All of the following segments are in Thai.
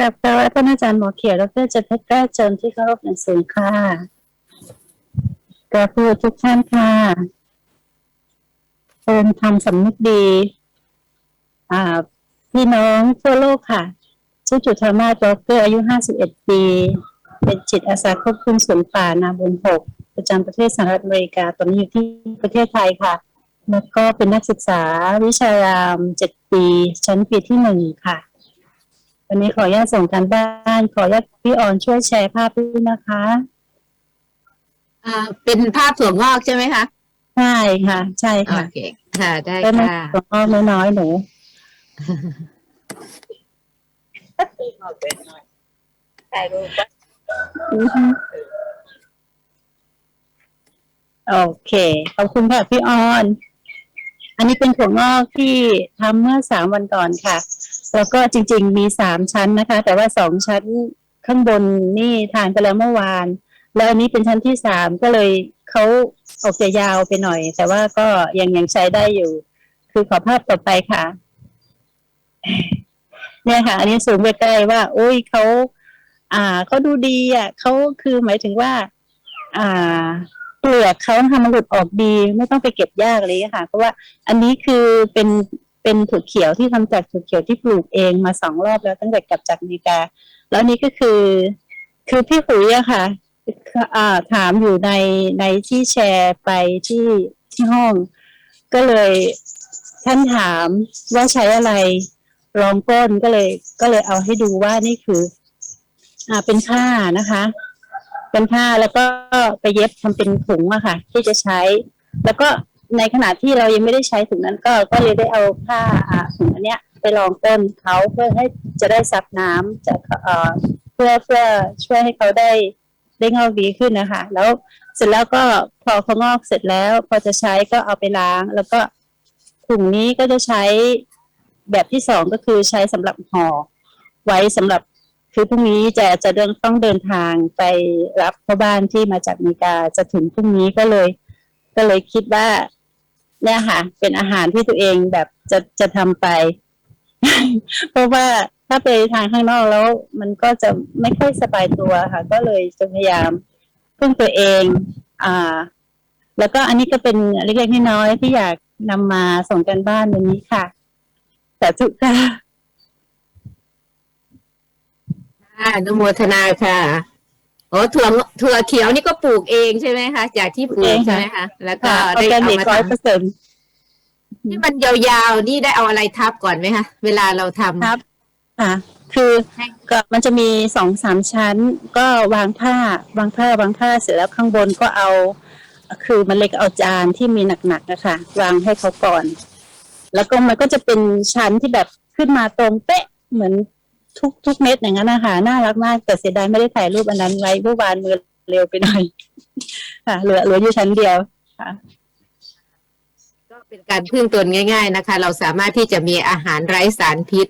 กับกราท่านอาจารย์หมอเขียวดรจันทร์แก้เจิมที่เคารพอย่างสูงค่ะกราบผู้ทุกท่านค่ะเชิญทำสำนึกดี อ่า พี่น้องทั่วโลกค่ะชื่อจุธรรมาสบล็อกเกอร์อายุ 51 ปี เป็นจิตอาสาควบคุมสวนป่านาบุญหกประจำประเทศสหรัฐอเมริกา ตอนนี้อยู่ที่ประเทศไทยค่ะ แล้วก็เป็นนักศึกษาวิชารามเจ็ดปี ชั้นปีที่หนึ่งค่ะ วันนี้ขออนุญาตส่งการบ้าน ขออนุญาตพี่ออนช่วยแชร์ภาพด้วยนะคะ อ่า เป็นภาพถั่วงอกใช่ไหมคะ ใช่ค่ะ ใช่โอค่ะเค ค่ะ ได้ก็ไม่ค่ะตัวอ้อมน้อยๆหนูอือฮึโอเค ขอบคุณค่ะพี่ออน อันนี้เป็นถั่วงอกที่ทำเมื่อสามวันก่อนค่ะ แล้วก็จริง ๆ มีสามชั้นนะคะ แต่ว่าสองชั้นข้างบนนี่ทานไปแล้วเมื่อวาน แล้วอันนี้เป็นชั้นที่สามก็เลยเขาออกจะยาวไปหน่อย แต่ว่าก็ยังยังใช้ได้อยู่ คือขอภาพต่อไปค่ะ เนี่ยค่ะ อันนี้สูงไปใกล้ว่าโอ้ยเขาอ่าเขาดูดีอะเขาคือหมายถึงว่า อ่าเปลือกเขาทำมันหลุดออกดี ไม่ต้องไปเก็บยากเลยค่ะ เพราะว่าอันนี้คือเป็น เป็นถั่วเขียวที่ทำจากถั่วเขียวที่ปลูกเองมาสองรอบแล้วตั้งแต่กลับจากอเมริกา แล้วนี่ก็คือ คือพี่หุยอะค่ะถามอยู่ในในที่แชร์ไปที่ที่ห้อง ก็เลยท่านถามว่าใช้อะไรรองก้นก็เลย ก็เลยเอาให้ดูว่านี่คือ อ่าเป็นผ้านะคะ เป็นผ้าแล้วก็ไปเย็บทำเป็นถุงอะค่ะ ที่จะใช้ แล้วก็ ในขณะที่เรายังไม่ได้ใช้ถุงนั้นก็ก็เลยได้เอาผ้าอ่าถุงอันเนี้ยไปรองก้นเขาเพื่อให้จะได้ซับน้ำจากเอ่อเพื่อเพื่อช่วยให้เขาได้ได้งอกดีขึ้นนะคะ แล้วเสร็จแล้วก็พอเขางอกเสร็จแล้ว พอจะใช้ก็เอาไปล้าง แล้วก็ถุงนี้ก็จะใช้แบบที่สองก็คือใช้สำหรับห่อไว้สำหรับคือพรุ่งนี้จะจะเดินต้องเดินทางไปรับพ่อบ้านที่มาจากอเมริกาจะถึงพรุ่งนี้ก็เลย ก็เลยคิดว่า เนี่ยค่ะ เป็นอาหารที่ตัวเองแบบจะจะทำไป เพราะว่าถ้าไปทางข้างนอกแล้ว มันก็จะไม่ค่อยสบายตัวค่ะ ก็เลยจะพยายามพึ่งตัวเอง อ่า แล้วก็อันนี้ก็เป็นเล็กๆน้อยๆที่อยากนำมาส่งกันบ้านวันนี้ค่ะแต่ทุค่ะค่ะอนุโมทนาค่ะ โอ้ถั่วถั่วเขียวนี่ก็ปลูกเองใช่ไหมคะจากที่ปลูเอกงค่ะใช่ไหมคะแล้วก็ค่ะออได้ร์แกเอานิกมาร้อยทำเปอร์เซ็นต์ที่มันยาวๆนี่ได้เอาอะไรทับก่อนไหมคะเวลาเราทำครับค่ะ คือให้ก็มันจะมีสองสามชั้น ก็วางผ้าวางผ้าวางผ้าเสร็จแล้วข้างบนก็เอา คือมันเล็กเอาจานที่มีหนักๆนะคะวางให้เขาก่อน แล้วก็มันก็จะเป็นชั้นที่แบบขึ้นมาตรงเป๊ะเหมือน ทุกทุกเม็ดอย่างนั้นนะคะน่ารักมากแต่เสียดายไม่ได้ถ่ายรูปอันนั้นไว้เมื่อวานมือเร็วไปหน่อยค่ะเหลือเหลืออยู่ชั้นเดียวค่ะก็เป็นการพึ่งตนง่าย ๆนะคะ เราสามารถที่จะมีอาหารไร้สารพิษ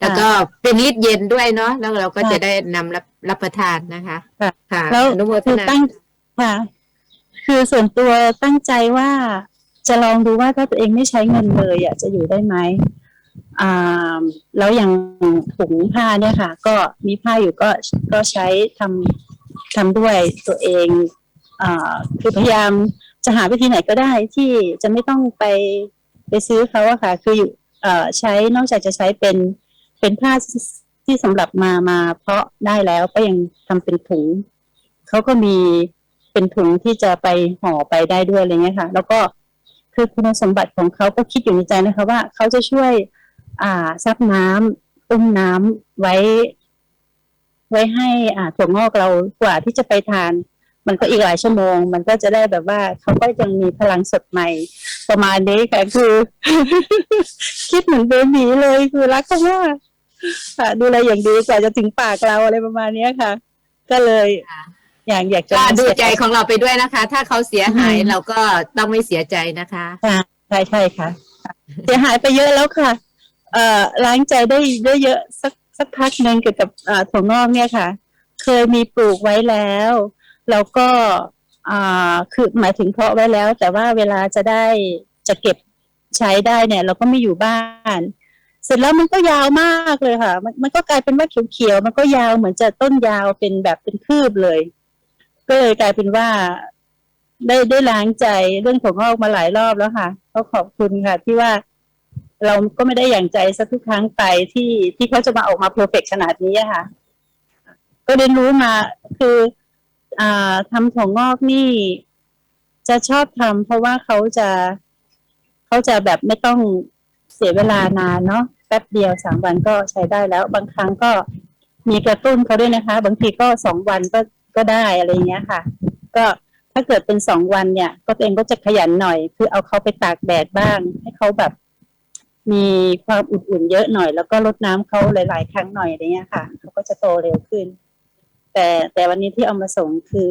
แล้วก็เป็นลิตรเย็นด้วยเนาะแล้วเราก็ค่ะจะได้นำรับรับประทานนะคะค่ะค่ะแล้วอนุโมทคือนาตั้งค่ะ คือส่วนตัวตั้งใจว่าจะลองดูว่าถ้าตัวเองไม่ใช้เงินเลยอะจะอยู่ได้ไหมอ่า แล้วอย่างถุงผ้าเนี่ยค่ะ ก็มีผ้าอยู่ก็ก็ใช้ทำทำด้วยตัวเองอคือพยายามจะหาวิธีไหนก็ได้ที่จะไม่ต้องไปไปซื้อเขาอะค่ะ คืออยู่ใช้นอกจากจะใช้เป็นเป็นผ้าที่สำหรับมามาเพาะได้แล้วก็ยังทำเป็นถุงเขาก็มีเป็นถุงที่จะไปห่อไปได้ด้วยอะไรเงี้ยค่ะ แล้วก็คือคุณสมบัติของเขาก็คิดอยู่ในใจนะคะ ว่าเขาจะช่วย อ่าซับน้ำอุ้มน้ำไว้ ไว้ให้ อ่าถั่วงอกเรากว่าที่จะไปทาน มันก็อีกหลายชั่วโมง มันก็จะได้แบบว่าเขาก็ยังมีพลังสดใหม่ ประมาณนี้ค่ะคือ คิดเหมือนเบบีเลยคือรักเขามากค่ะ ดูแลอย่างดีกว่าจะถึงปากเราอะไรประมาณเนี้ยค่ะ ก็เลยอยากอยากจะก็มาดูแชร์ใจของเราไปด้วยนะคะ ถ้าเขาเสียหายอืมเราก็ต้องไม่เสียใจนะคะค่ะใช่ใช่ค่ะ เสียหายไปเยอะแล้วค่ะ เอ่อล้างใจได้ได้เยอะสักสักพักหนึ่งเกี่ยวกับอ่าถั่วงอกเนี่ยค่ะ เคยมีปลูกไว้แล้วแล้วก็อ่าคือหมายถึงเพาะไว้แล้ว แต่ว่าเวลาจะได้จะเก็บใช้ได้เนี่ย เราก็ไม่อยู่บ้าน เสร็จแล้วมันก็ยาวมากเลยค่ะ มันมันก็กลายเป็นว่าเขียวๆมันก็ยาวเหมือนจะต้นยาวเป็นแบบเป็นคืบเลย ก็เลยกลายเป็นว่าได้ได้ล้างใจเรื่องของงอกมาหลายรอบแล้วค่ะ ก็ขอบคุณค่ะ ที่ว่า เราก็ไม่ได้อย่างใจสักทุกครั้งไปที่ที่เขาจะมาออกมาเพอร์เฟกขนาดนี้ค่ะ ก็เรียนรู้มาคืออ่าทำถั่วงอกนี่ จะชอบทำเพราะว่าเขาจะเขาจะแบบไม่ต้องเสียเวลานานเนาะแป๊บเดียวสามวันก็ใช้ได้แล้ว บางครั้งก็มีกระตุ้นเขาด้วยนะคะ บางทีก็สองวันก็ก็ได้อะไรเงี้ยค่ะ ก็ถ้าเกิดเป็นสองวันเนี่ย ก็ตัวเองก็จะขยันหน่อย คือเอาเขาไปตากแดดบ้าง ให้เขาแบบ มีความอุ่นๆเยอะหน่อย แล้วก็รดน้ำเขาหลาย ๆ ครั้งหน่อยอะไรเงี้ยค่ะเขาก็จะโตเร็วขึ้น แต่แต่วันนี้ที่เอามาส่งคือ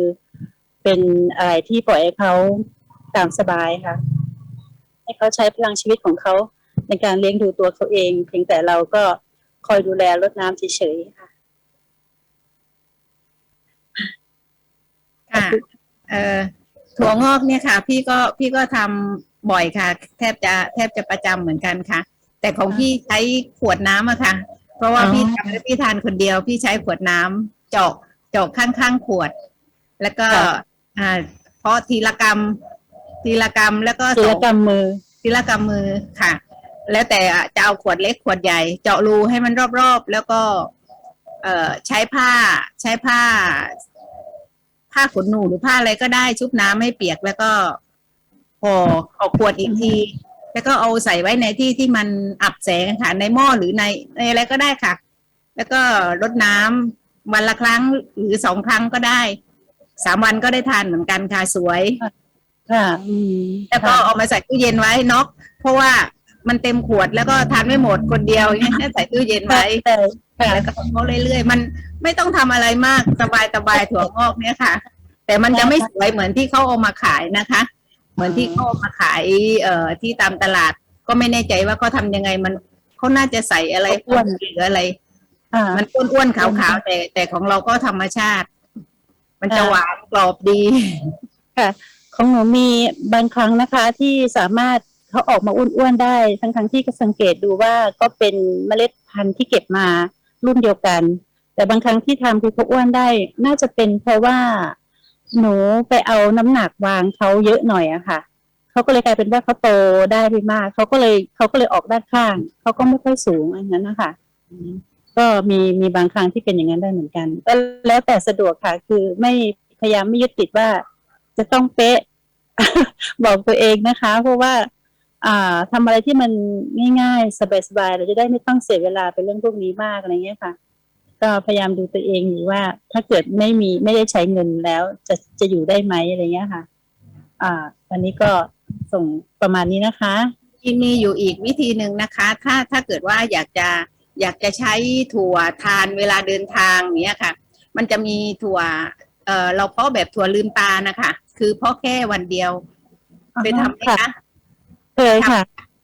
เป็นอะไรที่ปล่อยให้เขาตามสบายค่ะ ให้เขาใช้พลังชีวิตของเขาในการเลี้ยงดูตัวเขาเอง เพียงแต่เราก็คอยดูแลรดน้ำเฉยๆค่ะค่ะเอ่อถั่วงอกเนี่ยค่ะ พี่ก็พี่ก็ทำ บ่อยค่ะ แทบจะแทบจะประจำเหมือนกันค่ะ แต่ของพี่ใช้ขวดน้ำอะค่ะ เพราะว่าอ๋อพี่ทำแล้วพี่ทานคนเดียว พี่ใช้ขวดน้ำเจาะเจาะข้างๆขวด แล้วก็อ่าเพราะทีละกรรมทีละกรรมแล้วก็ศิสลองกรรมมือทีละกำมือค่ะ แล้วแต่จะเอาขวดเล็กขวดใหญ่ เจาะรูให้มันรอบๆ แล้วก็ เอ่อใช้ผ้า ใช้ผ้า ผ้าขนหนูหรือผ้าอะไรก็ได้ชุบน้ำให้เปียกแล้วก็ ห่อเอาขวดอีกที แล้วก็เอาใส่ไว้ในที่ที่มันอับแสงค่ะ ในหม้อหรือในในอะไรก็ได้ค่ะ แล้วก็รดน้ำวันละครั้งหรือสองครั้งก็ได้สามวันก็ได้ทานเหมือนกันค่ะสวย ค่ะอืมแล้วก็ค่ะเอามาใส่ตู้เย็นไว้น็อกเพราะว่ามันเต็มขวดแล้วก็ทานไม่หมดคนเดียวอย่างเงี้ยใส่ตู้เย็นไว้แต่ค่ะแล้วก็เขาเรื่อยๆมันไม่ต้องทำอะไรมากสบายสบายๆถั่วงอกเนี่ยค่ะ แต่มันจะไม่สวยเหมือนที่เขาเอามาขายนะคะ เหมือนที่เขาเอามาขายเอ่อที่ตามตลาด ก็ไม่แน่ใจว่าเขาทำยังไงมันเขาน่าจะใส่อะไรอ้วนหรืออะไรอ่ามันอ้วนๆขาวๆแต่แต่ของเราก็ธรรมชาติ มันจะอ่าหวานกรอบดีของหนูมีบางครั้งนะคะ ที่สามารถเขาออกมาอ้วนๆได้ ทั้งทั้งๆที่ก็สังเกตดูว่าก็เป็นเมล็ดพันธุ์ที่เก็บมารุ่นเดียวกัน แต่บางครั้งที่ทำคือเขาอ้วนได้ น่าจะเป็นเพราะว่า หนูไปเอาน้ำหนักวางเขาเยอะหน่อยอะค่ะเขาก็เลยกลายเป็นว่าเขาโตได้ไม่มากเขาก็เลยเขาก็เลยออกด้านข้างเขาก็ไม่ค่อยสูงอันนั้นนะคะก็มีมีบางครั้งที่เป็นอย่างนั้นได้เหมือนกันก็แล้วแต่สะดวกค่ะ คือไม่พยายามไม่ยึดติดว่า จะต้องเป๊ะ บอกตัวเองนะคะ เพราะว่า อ่าทำอะไรที่มันง่ายๆ สบายๆเราจะได้ไม่ต้องเสียเวลาเป็นเรื่องพวกนี้มากอะไรเงี้ยค่ะ ก็พยายามดูตัวเองอยู่ว่าถ้าเกิดไม่มีไม่ได้ใช้เงินแล้วจะจะอยู่ได้ไหมอะไรเงี้ยค่ะ อ่า วันนี้ก็ส่งประมาณนี้นะคะที่มีอยู่อีกวิธีหนึ่งนะคะ ถ้าถ้าเกิดว่าอยากจะอยากจะใช้ถั่วทานเวลาเดินทางเนี้ยค่ะ มันจะมีถั่วเอ่อเราเพาะแบบถั่วลืมตานะคะ คือเพาะแค่วันเดียวไปทำไหมค่ะคะเคยค่ะ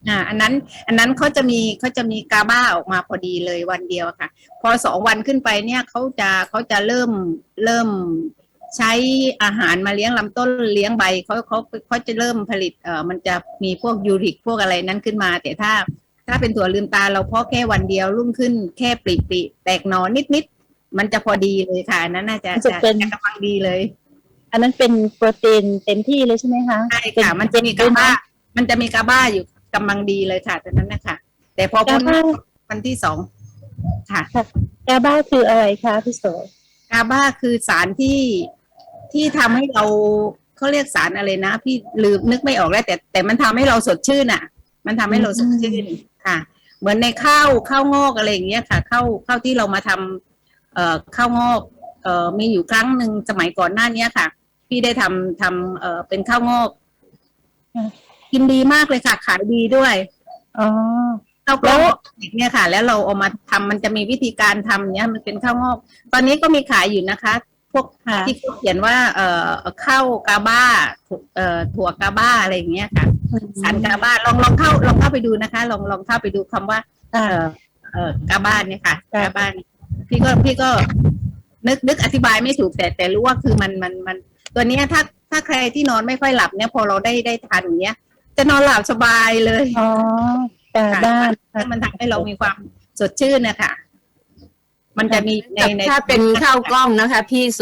อ่าอันนั้นอันนั้นเขาจะมีเขาจะมีกาบ้าออกมาพอดีเลยวันเดียวค่ะ พอสองวันขึ้นไปเนี่ยเขาจะเขาจะเริ่มเริ่มใช้อาหารมาเลี้ยงลำต้นเลี้ยงใบเขาเขาเขาจะเริ่มผลิตเอ่อมันจะมีพวกยูริกพวกอะไรนั้นขึ้นมา แต่ถ้าถ้าเป็นถั่วลืมตาเราเพาะแค่วันเดียวรุ่งขึ้นแค่ปลีปลีแตกหนอนนิดนิดๆมันจะพอดีเลยค่ะอันนั้นน่าจะมันจะจะเป็นจะกำลังดีเลย อันนั้นเป็นโปรตีนเต็มที่เลยใช่ไหมคะใช่ค่ะมันจะมีกาบ้า มันจะมีกาบ้าอยู่ กำลังดีเลยค่ะตอนนั้นนะคะแต่พอพ้กานบ้า วันที่สองค่ะ กาบ้าคืออะไรคะพี่โสกาบ้าคือสารที่ที่ทำให้เราเขาเรียกสารอะไรนะ พี่ลืมนึกไม่ออกแล้ว แต่แต่มันทำให้เราสดชื่นอะ มันทำให้เราสดชื่นค่ะ เหมือนในข้าวข้าวงอกอะไรอย่างเงี้ยค่ะข้าวข้าวที่เรามาทำเอ่อข้าวงอกเอ่อมีอยู่ครั้งหนึ่งสมัยก่อนหน้าเนี้ยค่ะ พี่ได้ทำทำเอ่อเป็นข้าวงอกอืม กินดีมากเลยค่ะ ขายดีด้วยอ๋อข้าวกล้องเนี่ยค่ะ แล้วเราเอามาทำมันจะมีวิธีการทำเนี้ยมันเป็นข้าวงอก ตอนนี้ก็มีขายอยู่นะคะ พวกค่ะที่เขาเขียนว่า เอ่อข้าวกาบ้าถั่วเอ่อถั่วกาบ้าอะไรอย่างเงี้ยค่ะสารกาบ้าลองลองเข้าลองเข้าไปดูนะคะ ลองลองเข้าไปดูคำว่าอ่า เอ่อเอ่อกาบ้านเนี่ยค่ะค่ะกาบ้านพี่ก็พี่ก็นึกนึกอธิบายไม่ถูกแต่แต่รู้ว่าคือมันมันมัน ตัวเนี้ยถ้าถ้าใครที่นอนไม่ค่อยหลับเนี่ยพอเราได้ได้ทานอย่างเงี้ย จะนอนหลับสบายเลยอ๋อกาบ้านให้มันทำให้เรามีความสดชื่นนะคะมันจะมีในใน ถ้าเป็นข้าวกล้องนะคะ พี่โส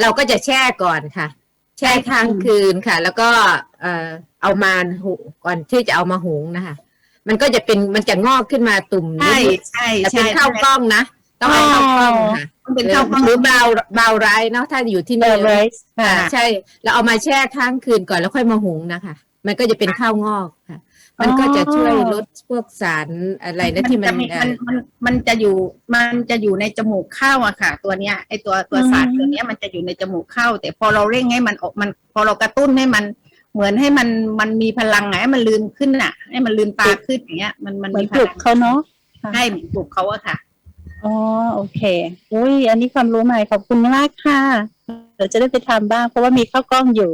เราก็จะแช่ก่อนค่ะ แช่ค้างคืนค่ะ แล้วก็เอ่อเอามาหุก่อนที่จะเอามาหุงนะคะ มันก็จะเป็นมันจะงอกขึ้นมาตุ่มนิใช่ดใช่ๆแต่เป็ใช่นข้าวกล้องนะต้องให้ข้าวกล้องค่ะต้องเป็นข้าวกล้องหรือเบาเบาไรเนาะถ้าอยู่ที่เบนี่อร์ไรส์ค่ะอ่าใช่ แล้วเอามาแช่ค้างคืนก่อนแล้วค่อยมาหุงนะคะ มันก็จะเป็นข้าวงอกค่ะ มันก็จะช่วยลดพวกสารอะไรนะที่มันจะมีเอ่มันอมันมันจะอยู่มันจะอยู่ในจมูกข้าวอะค่ะ ตัวเนี้ยไอตัวตัวอืมสารตัวเนี้ยมันจะอยู่ในจมูกข้าวแต่พอเราเร่งให้มันออกมัน พอเรากระตุ้นให้มันเหมือนให้มันมันมีพลังไงให้มันลืมขึ้นอะให้มันลืมตาขึ้นอย่างเงี้ย มันมันเหมือนมีพปลุกลังเขาเนาะให้เหมือนปลุกเขาอะค่ะอ๋อโอเค อุ้ยอันนี้ความรู้ใหม่ขอบคุณมากค่ะเดี๋ยวจะได้ไปทำบ้าง เพราะว่ามีข้าวกล้องอยู่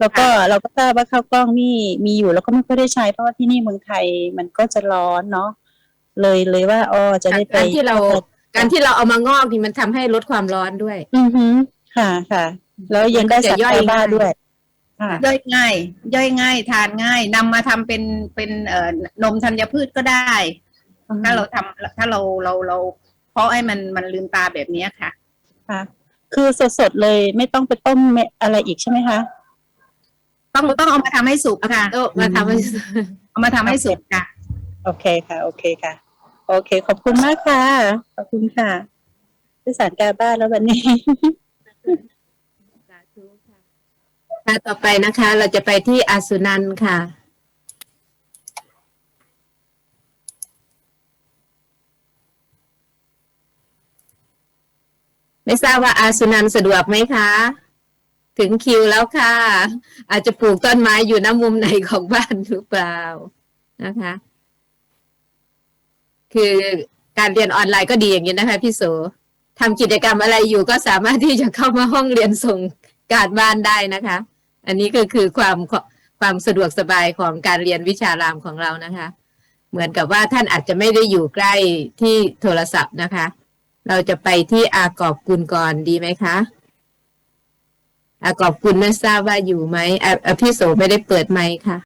แล้วก็เราก็ทราบว่าข้าวกล้องนี่มีอยู่แล้วก็ไม่ค่อยได้ใช้เพราะว่าที่นี่เมืองไทยมันก็จะร้อนเนาะเลยเลยว่าอ๋อจะได้ไปการที่เรา การที่เราเอามางอกนี่มันทำให้ลดความร้อนด้วย อือฮึค่ะค่ะ แล้วยังได้มันก็จะสารย่อยไฟบ้าง่ายด้วยค่ะย่อยง่าย ย่อยง่าย ทานง่ายนำมาทำเป็นเป็นเอ่อนมธัญพืชก็ได้ ถ้าเราทำถ้าเราเราเรา เพราะให้มันมันลืมตาแบบเนี้ยค่ะ ค่ะ คือสดๆเลยไม่ต้องไปต้มเม็ดอะไรอีกใช่ไหมคะ ต้องต้องเอามาทำให้สุกค่ะเออมาทำให้เอามาทำให้สุกค่ะ โอเคค่ะ โอเคค่ะ โอเค ขอบคุณมากค่ะ ขอบคุณค่ะที่สารกาบ้านแล้ววันนี้ค่ะต่อไปนะคะ เราจะไปที่อาสุนันท์ค่ะไม่ทราบว่าอาสุนันท์สะดวกไหมคะ ถึงคิวแล้วค่ะ อาจจะปลูกต้นไม้อยู่น้ำมุมไหนของบ้านหรือเปล่านะคะ คือการเรียนออนไลน์ก็ดีอย่างนี้นะคะพี่โสทำกิจกรรมอะไรอยู่ก็สามารถที่จะเข้ามาห้องเรียนส่งการบ้านได้นะคะ อันนี้ก็คือความความสะดวกสบายของการเรียนวิชารามของเรานะคะ เหมือนกับว่าท่านอาจจะไม่ได้อยู่ใกล้ที่โทรศัพท์นะคะ เราจะไปที่อากอบกุลก่อนดีไหมคะ อากอบกุลไม่ทราบว่าอยู่ไหมอะอะพี่โสไม่ได้เปิดไมค์ค่ะ